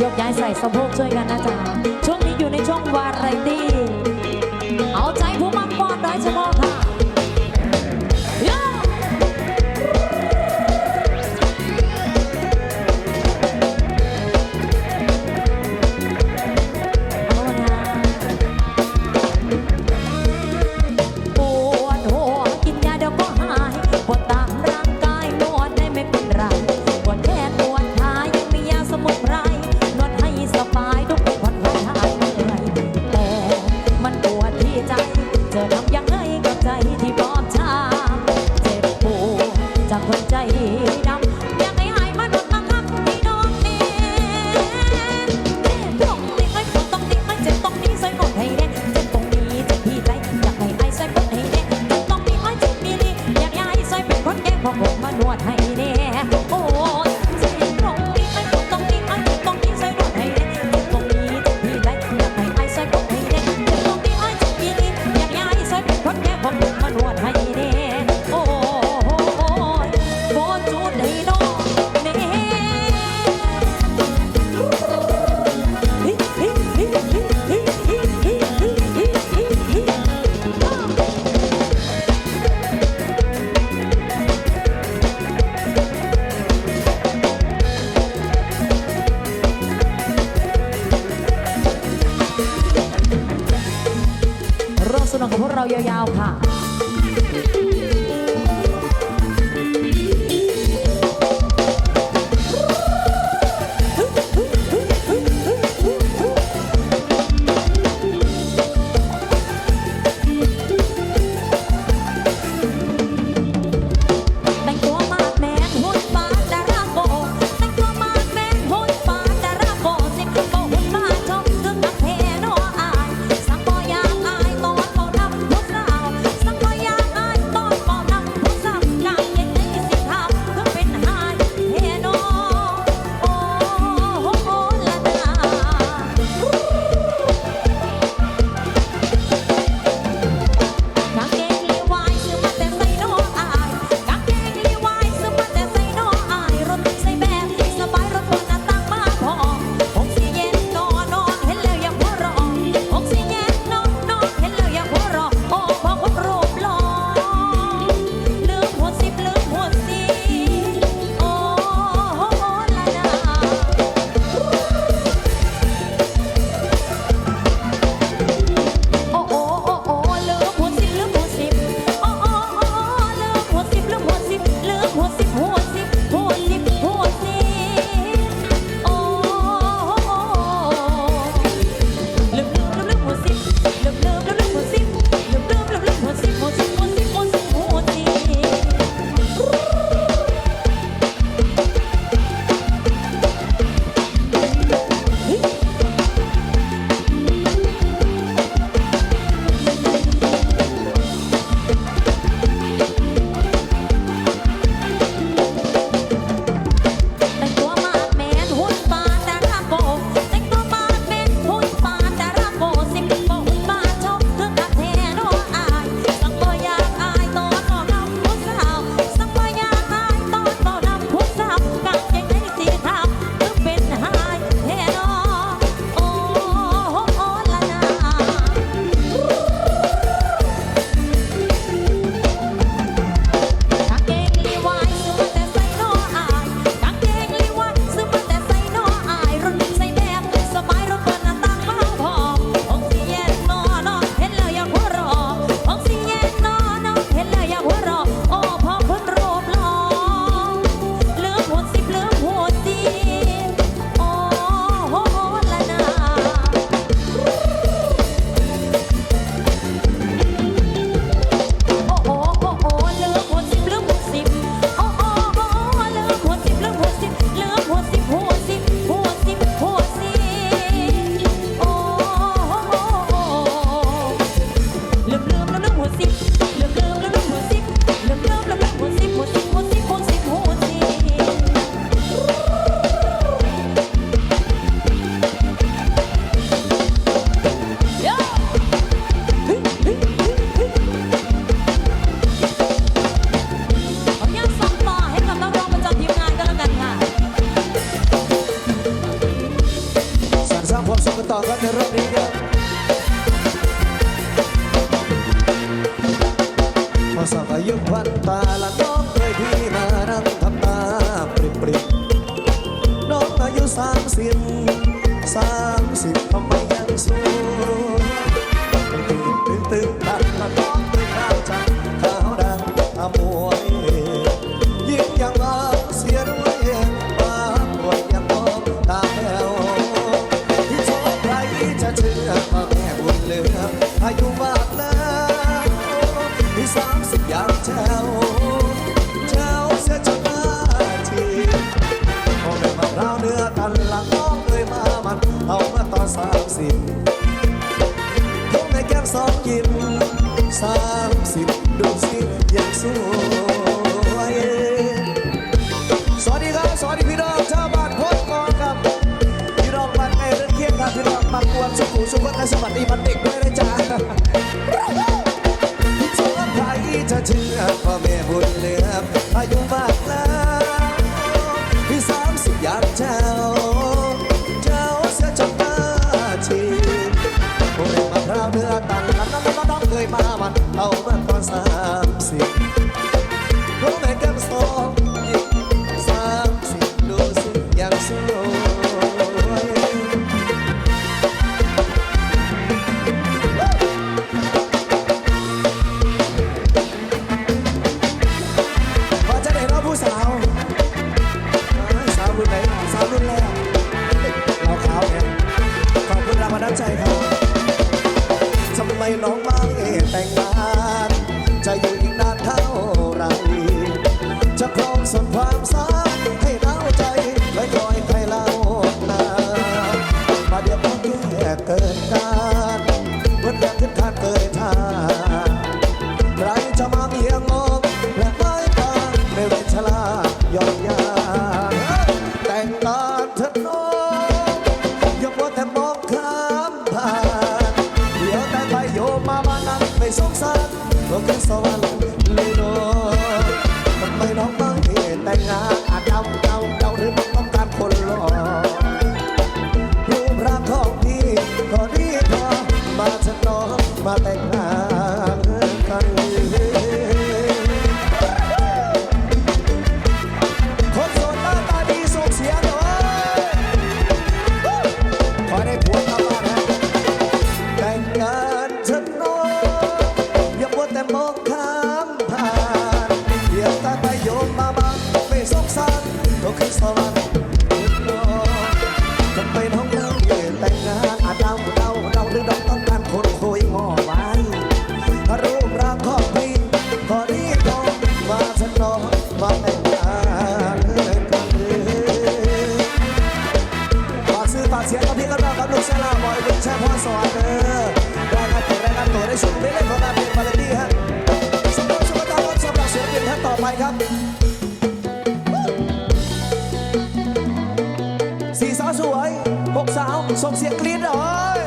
ยกย้ายใส่สะโพกช่วยกันนะจ๊ะช่วงนี้อยู่ในช่วงวาไรตี้ เอาใจผู้มังกรไดยเฉพาะค่ะ Agarra บามสิบยกในแก้มสองกินสามสิบดูสิยังสวยสวัสดีครับสวัสดีพี่น้องชาวบ้านพดกองพี่น้องบ้านใกเรือนเคียงครับพี่น้องบางกวนสุขุมสุขวัฒน์สวัสดีบันเด็กด้วยนะจ๊ะสวัสดีจะเชื่อพ่อแม่บุญเลือบอายุมากแล้วพี่สามสิบยามเช้า ที่ก็รอกับลูกชายาบอยลูแช่พ้รสวรรเด้อรายงานตัวรายงานตัวได้ชุดเล่นของงาเป็นมาเลดี้ฮะสมบูรณ์สมบูรณ์ตามสำหรับศิลปินท่านต่อไปครับสี่สาวสวยหกสาวส่งเสียงกรี๊ดเลย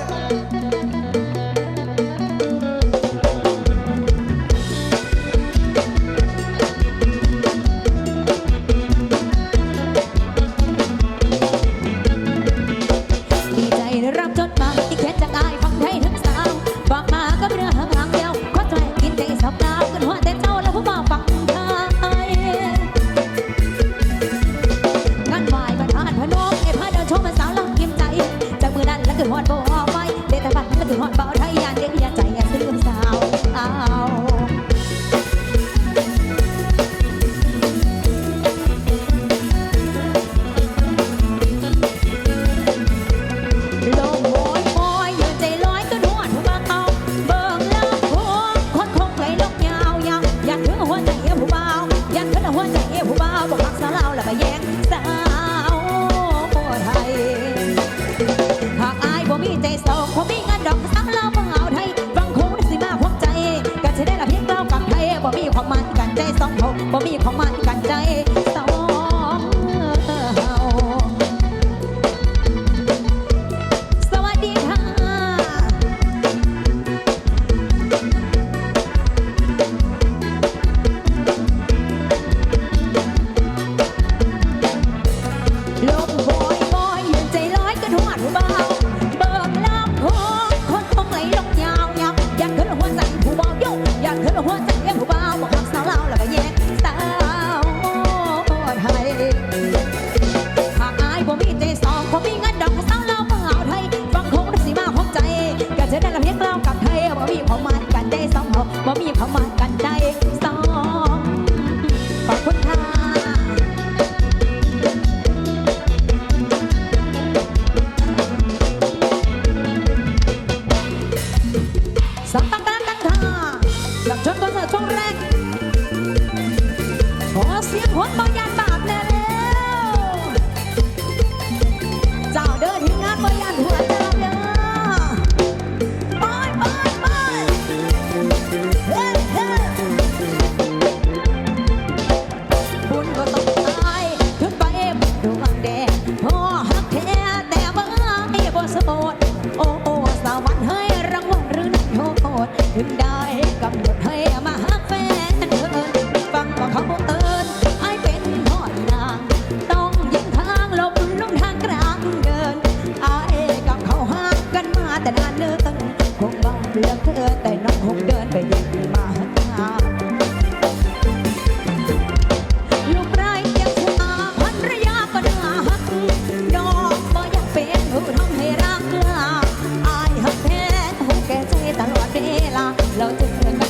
我们一块骂 มาดกันได้สองเฮาบ่มีประมาทกันได้ เหลือเธอแต่น้องคงเดินไปเดินมาหาลูกไร่เก็บชาพันรยาปนาหักดอกบ่อยากเป็นหูทำให้รักลาอายหักแทนหูแก่ใจตลอดเวลาเราจะเดิ